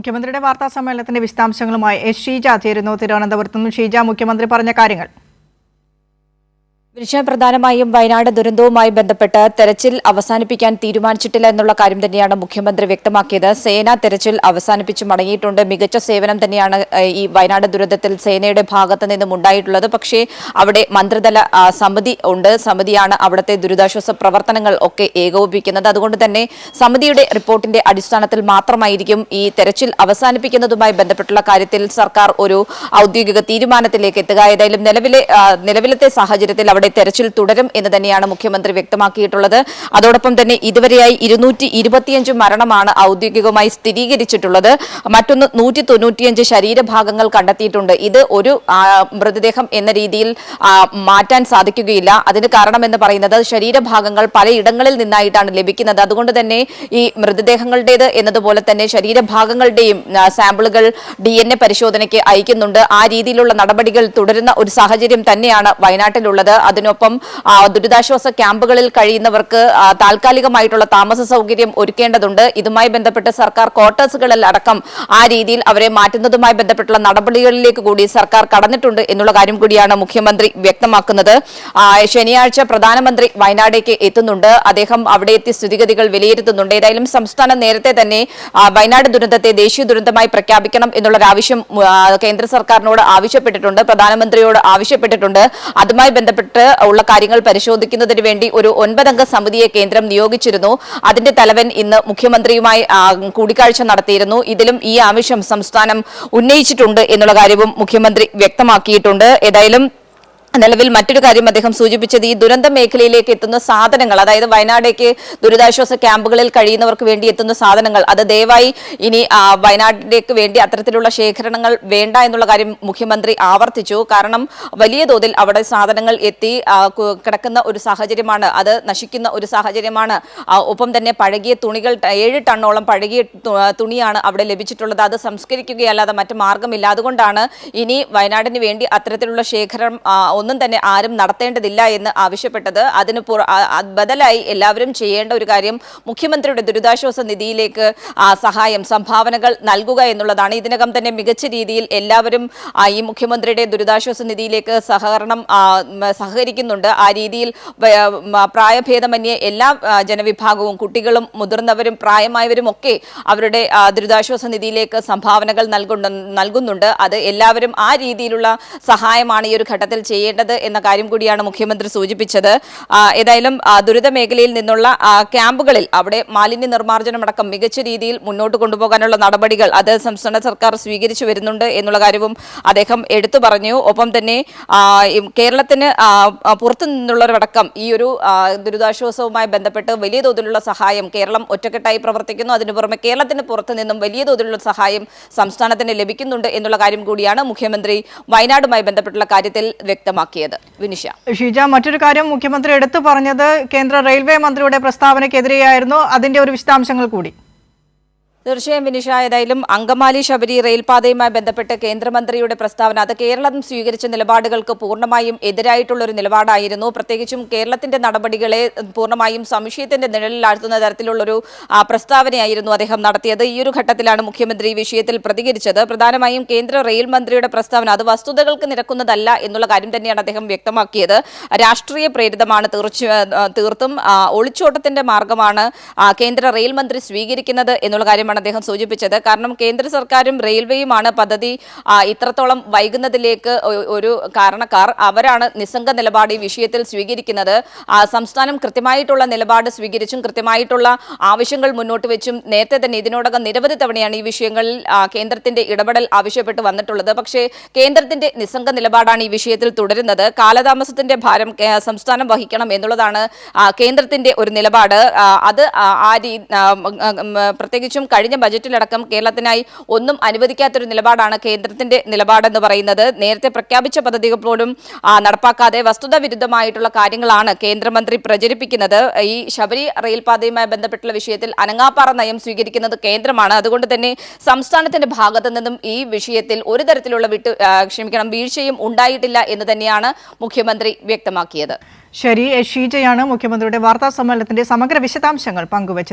മുഖ്യമന്ത്രിയുടെ വാർത്താ സമ്മേളനത്തിന്റെ വിശദാംശങ്ങളുമായി എസ് ഷീജ ചേരുന്നു. തിരുവനന്തപുരത്ത് നിന്നും ഷീജ മുഖ്യമന്ത്രി പറഞ്ഞ കാര്യങ്ങൾ. വിഷയം പ്രധാനമായും വയനാട് ദുരന്തവുമായി ബന്ധപ്പെട്ട് തെരച്ചിൽ അവസാനിപ്പിക്കാൻ തീരുമാനിച്ചിട്ടില്ല എന്നുള്ള കാര്യം തന്നെയാണ് മുഖ്യമന്ത്രി വ്യക്തമാക്കിയത്. സേന തെരച്ചിൽ അവസാനിപ്പിച്ച് മടങ്ങിയിട്ടുണ്ട്. മികച്ച സേവനം തന്നെയാണ് ഈ വയനാട് ദുരന്തത്തിൽ സേനയുടെ ഭാഗത്ത് നിന്നും ഉണ്ടായിട്ടുള്ളത്. പക്ഷേ അവിടെ മന്ത്രിതല സമിതി ഉണ്ട്. സമിതിയാണ് അവിടുത്തെ ദുരിതാശ്വാസ പ്രവർത്തനങ്ങൾ ഒക്കെ ഏകോപിപ്പിക്കുന്നത്. അതുകൊണ്ട് തന്നെ സമിതിയുടെ റിപ്പോർട്ടിന്റെ അടിസ്ഥാനത്തിൽ മാത്രമായിരിക്കും ഈ തെരച്ചിൽ അവസാനിപ്പിക്കുന്നതുമായി ബന്ധപ്പെട്ടുള്ള കാര്യത്തിൽ സർക്കാർ ഒരു ഔദ്യോഗിക തീരുമാനത്തിലേക്ക് എത്തുക. ഏതായാലും നിലവിലെ നിലവിലത്തെ സാഹചര്യത്തിൽ അവിടെ തെരച്ചിൽ തുടരും എന്ന് തന്നെയാണ് മുഖ്യമന്ത്രി വ്യക്തമാക്കിയിട്ടുള്ളത്. അതോടൊപ്പം തന്നെ ഇതുവരെയായി ഇരുന്നൂറ്റി ഇരുപത്തിയഞ്ച് മരണമാണ് ഔദ്യോഗികമായി സ്ഥിരീകരിച്ചിട്ടുള്ളത്. മറ്റൊന്ന് നൂറ്റി തൊണ്ണൂറ്റിയഞ്ച് ശരീരഭാഗങ്ങൾ കണ്ടെത്തിയിട്ടുണ്ട്. ഇത് ഒരു മൃതദേഹം എന്ന രീതിയിൽ മാറ്റാൻ സാധിക്കുകയില്ല. അതിന് കാരണമെന്ന് പറയുന്നത് ശരീരഭാഗങ്ങൾ പലയിടങ്ങളിൽ നിന്നായിട്ടാണ് ലഭിക്കുന്നത്. അതുകൊണ്ട് തന്നെ ഈ മൃതദേഹങ്ങളുടേത് എന്നതുപോലെ തന്നെ ശരീരഭാഗങ്ങളുടെയും സാമ്പിളുകൾ ഡി എൻ എ പരിശോധനയ്ക്ക് അയക്കുന്നുണ്ട്. ആ രീതിയിലുള്ള നടപടികൾ തുടരുന്ന ഒരു സാഹചര്യം തന്നെയാണ് വയനാട്ടിലുള്ളത്. അതിനൊപ്പം ദുരിതാശ്വാസ ക്യാമ്പുകളിൽ കഴിയുന്നവർക്ക് താൽക്കാലികമായിട്ടുള്ള താമസ സൗകര്യം ഒരുക്കേണ്ടതുണ്ട്. ഇതുമായി ബന്ധപ്പെട്ട് സർക്കാർ ക്വാർട്ടേഴ്സുകളിൽ അടക്കം ആ രീതിയിൽ അവരെ മാറ്റുന്നതുമായി ബന്ധപ്പെട്ടുള്ള നടപടികളിലേക്ക് കൂടി സർക്കാർ കടന്നിട്ടുണ്ട് എന്നുള്ള കാര്യം കൂടിയാണ് മുഖ്യമന്ത്രി വ്യക്തമാക്കുന്നത്. ശനിയാഴ്ച പ്രധാനമന്ത്രി വയനാടേക്ക് എത്തുന്നുണ്ട്. അദ്ദേഹം അവിടെ എത്തി സ്ഥിതിഗതികൾ വിലയിരുത്തുന്നുണ്ട്. ഏതായാലും സംസ്ഥാനം നേരത്തെ തന്നെ വയനാട് ദുരന്തത്തെ ദേശീയ ദുരന്തമായി പ്രഖ്യാപിക്കണം എന്നുള്ളൊരു ആവശ്യം കേന്ദ്ര സർക്കാരിനോട് ആവശ്യപ്പെട്ടിട്ടുണ്ട് പ്രധാനമന്ത്രിയോട് ആവശ്യപ്പെട്ടിട്ടുണ്ട്. അതുമായി ബന്ധപ്പെട്ട് ഉള്ള കാര്യങ്ങൾ പരിശോധിക്കുന്നതിന് വേണ്ടി ഒരു ഒൻപതംഗ സമിതിയെ കേന്ദ്രം നിയോഗിച്ചിരുന്നു. അതിന്റെ തലവൻ ഇന്ന് മുഖ്യമന്ത്രിയുമായി കൂടിക്കാഴ്ച നടത്തിയിരുന്നു. ഇതിലും ഈ ആവശ്യം സംസ്ഥാനം ഉന്നയിച്ചിട്ടുണ്ട് എന്നുള്ള കാര്യവും മുഖ്യമന്ത്രി വ്യക്തമാക്കിയിട്ടുണ്ട്. ഏതായാലും നിലവിൽ മറ്റൊരു കാര്യം അദ്ദേഹം സൂചിപ്പിച്ചത് ഈ ദുരന്ത മേഖലയിലേക്ക് എത്തുന്ന സാധനങ്ങൾ അതായത് വയനാടേക്ക് ദുരിതാശ്വാസ ക്യാമ്പുകളിൽ കഴിയുന്നവർക്ക് വേണ്ടി എത്തുന്ന സാധനങ്ങൾ അത് ദയവായി ഇനി വയനാട്ടിലേക്ക് വേണ്ടി അത്തരത്തിലുള്ള ശേഖരണങ്ങൾ വേണ്ട എന്നുള്ള കാര്യം മുഖ്യമന്ത്രി ആവർത്തിച്ചു. കാരണം വലിയ തോതിൽ അവിടെ സാധനങ്ങൾ എത്തി കിടക്കുന്ന ഒരു സാഹചര്യമാണ് അത് നശിക്കുന്ന ഒരു സാഹചര്യമാണ്. ഒപ്പം തന്നെ പഴകിയ തുണികൾ ഏഴ് ടണ്ണോളം പഴകിയ തുണിയാണ് അവിടെ ലഭിച്ചിട്ടുള്ളത്. അത് സംസ്കരിക്കുകയല്ലാതെ മറ്റു മാർഗമില്ല അതുകൊണ്ടാണ് ഇനി വയനാടിന് വേണ്ടി അത്തരത്തിലുള്ള ശേഖരം ഒന്നും തന്നെ ആരും നടത്തേണ്ടതില്ല എന്ന് ആവശ്യപ്പെട്ടത്. അതിന് ബദലായി എല്ലാവരും ചെയ്യേണ്ട ഒരു കാര്യം മുഖ്യമന്ത്രിയുടെ ദുരിതാശ്വാസ നിധിയിലേക്ക് സഹായം സംഭാവനകൾ നൽകുക എന്നുള്ളതാണ്. ഇതിനകം തന്നെ മികച്ച രീതിയിൽ എല്ലാവരും ഈ മുഖ്യമന്ത്രിയുടെ ദുരിതാശ്വാസ നിധിയിലേക്ക് സഹകരണം സഹകരിക്കുന്നുണ്ട്. ആ രീതിയിൽ പ്രായഭേദമന്യേ എല്ലാ ജനവിഭാഗവും കുട്ടികളും മുതിർന്നവരും പ്രായമായവരും ഒക്കെ അവരുടെ ദുരിതാശ്വാസ നിധിയിലേക്ക് സംഭാവനകൾ നൽകുന്നു നൽകുന്നുണ്ട്. അത് എല്ലാവരും ആ രീതിയിലുള്ള സഹായമാണ് ഈ ഒരു ഘട്ടത്തിൽ ചെയ്യേണ്ടത്. എന്ന കാര്യം കൂടിയാണ് മുഖ്യമന്ത്രി സൂചിപ്പിച്ചത്. ഏതായാലും ദുരിത മേഖലയിൽ നിന്നുള്ള ക്യാമ്പുകളിൽ അവിടെ മാലിന്യ നിർമ്മാർജനമടക്കം മികച്ച രീതിയിൽ മുന്നോട്ട് കൊണ്ടുപോകാനുള്ള നടപടികൾ അത് സംസ്ഥാന സർക്കാർ സ്വീകരിച്ചു വരുന്നുണ്ട് എന്നുള്ള കാര്യവും അദ്ദേഹം എടുത്തു പറഞ്ഞു. ഒപ്പം തന്നെ കേരളത്തിന് പുറത്തു നിന്നുള്ളവരടക്കം ഈ ഒരു ദുരിതാശ്വാസവുമായി ബന്ധപ്പെട്ട് വലിയ തോതിലുള്ള സഹായം കേരളം ഒറ്റക്കെട്ടായി പ്രവർത്തിക്കുന്നു. അതിനു പുറമെ കേരളത്തിന് പുറത്തു നിന്നും വലിയ തോതിലുള്ള സഹായം സംസ്ഥാനത്തിന് ലഭിക്കുന്നുണ്ട് എന്നുള്ള കാര്യം കൂടിയാണ് മുഖ്യമന്ത്രി വയനാടുമായി ബന്ധപ്പെട്ടുള്ള കാര്യത്തിൽ വ്യക്തമാക്കിയത്. വിനിഷ. ഷീജ മറ്റൊരു കാര്യം മുഖ്യമന്ത്രി എടുത്തു പറഞ്ഞത് കേന്ദ്ര റെയിൽവേ മന്ത്രിയുടെ പ്രസ്താവനയ്ക്കെതിരെയായിരുന്നു. അതിന്റെ ഒരു വിശദാംശങ്ങൾ കൂടി. തീർച്ചയായും വിനിഷ ഏതായാലും അങ്കമാലി ശബരി റെയിൽപാതയുമായി ബന്ധപ്പെട്ട് കേന്ദ്രമന്ത്രിയുടെ പ്രസ്താവന അത് കേരളം സ്വീകരിച്ച നിലപാടുകൾക്ക് പൂർണമായും എതിരായിട്ടുള്ള ഒരു നിലപാടായിരുന്നു. പ്രത്യേകിച്ചും കേരളത്തിന്റെ നടപടികളെ പൂർണമായും സംശയത്തിന്റെ നിഴലിലാഴ്ത്തുന്ന തരത്തിലുള്ളൊരു പ്രസ്താവനയായിരുന്നു അദ്ദേഹം നടത്തിയത്. ഈ ഒരു ഘട്ടത്തിലാണ് മുഖ്യമന്ത്രി വിഷയത്തിൽ പ്രതികരിച്ചത്. പ്രധാനമായും കേന്ദ്ര റെയിൽ മന്ത്രിയുടെ പ്രസ്താവന അത് വസ്തുതകൾക്ക് നിരക്കുന്നതല്ല എന്നുള്ള കാര്യം തന്നെയാണ് അദ്ദേഹം വ്യക്തമാക്കിയത്. രാഷ്ട്രീയ പ്രേരിതമാണ് തീർച്ച തീർത്തും ഒളിച്ചോട്ടത്തിന്റെ മാർഗമാണ് കേന്ദ്ര റെയിൽ മന്ത്രി സ്വീകരിക്കുന്നത് എന്നുള്ള കാര്യമാണ് അദ്ദേഹം സൂചിപ്പിച്ചത്. കാരണം കേന്ദ്ര സർക്കാരും റെയിൽവേയുമാണ് പദ്ധതി ഇത്രത്തോളം വൈകുന്നതിലേക്ക് ഒരു കാരണക്കാർ. അവരാണ് നിസ്സംഗ നിലപാട് ഈ വിഷയത്തിൽ സ്വീകരിക്കുന്നത്. സംസ്ഥാനം കൃത്യമായിട്ടുള്ള നിലപാട് സ്വീകരിച്ചും കൃത്യമായിട്ടുള്ള ആവശ്യങ്ങൾ മുന്നോട്ട് വെച്ചും നേരത്തെ തന്നെ ഇതിനോടകം നിരവധി തവണയാണ് ഈ വിഷയങ്ങളിൽ കേന്ദ്രത്തിന്റെ ഇടപെടൽ ആവശ്യപ്പെട്ട് വന്നിട്ടുള്ളത്. പക്ഷേ കേന്ദ്രത്തിന്റെ നിസ്സംഗ നിലപാടാണ് ഈ വിഷയത്തിൽ തുടരുന്നത്. കാലതാമസത്തിന്റെ ഭാരം സംസ്ഥാനം വഹിക്കണം എന്നുള്ളതാണ് കേന്ദ്രത്തിന്റെ ഒരു നിലപാട്. അത് ആ, പ്രത്യേകിച്ചും കഴിഞ്ഞ ബജറ്റിലടക്കം കേരളത്തിനായി ഒന്നും അനുവദിക്കാത്തൊരു നിലപാടാണ് കേന്ദ്രത്തിന്റെ നിലപാടെന്ന് പറയുന്നത്. നേരത്തെ പ്രഖ്യാപിച്ച പദ്ധതികൾ പോലും നടപ്പാക്കാതെ വസ്തുത വിരുദ്ധമായിട്ടുള്ള കാര്യങ്ങളാണ് കേന്ദ്രമന്ത്രി പ്രചരിപ്പിക്കുന്നത്. ഈ ശബരി റെയിൽപാതയുമായി ബന്ധപ്പെട്ടുള്ള വിഷയത്തിൽ അനങ്ങാപ്പാറ നയം സ്വീകരിക്കുന്നത് കേന്ദ്രമാണ്. അതുകൊണ്ട് തന്നെ സംസ്ഥാനത്തിന്റെ ഭാഗത്തു നിന്നും ഈ വിഷയത്തിൽ ഒരു തരത്തിലുള്ള വിട്ടു ക്ഷമിക്കണം വീഴ്ചയും ഉണ്ടായിട്ടില്ല എന്ന് തന്നെയാണ് മുഖ്യമന്ത്രി വ്യക്തമാക്കിയത്. ശരി ഷീജയാണ് മുഖ്യമന്ത്രിയുടെ വാർത്താ സമ്മേളനത്തിന്റെ സമഗ്ര വിശദാംശങ്ങൾ പങ്കുവച്ചത്.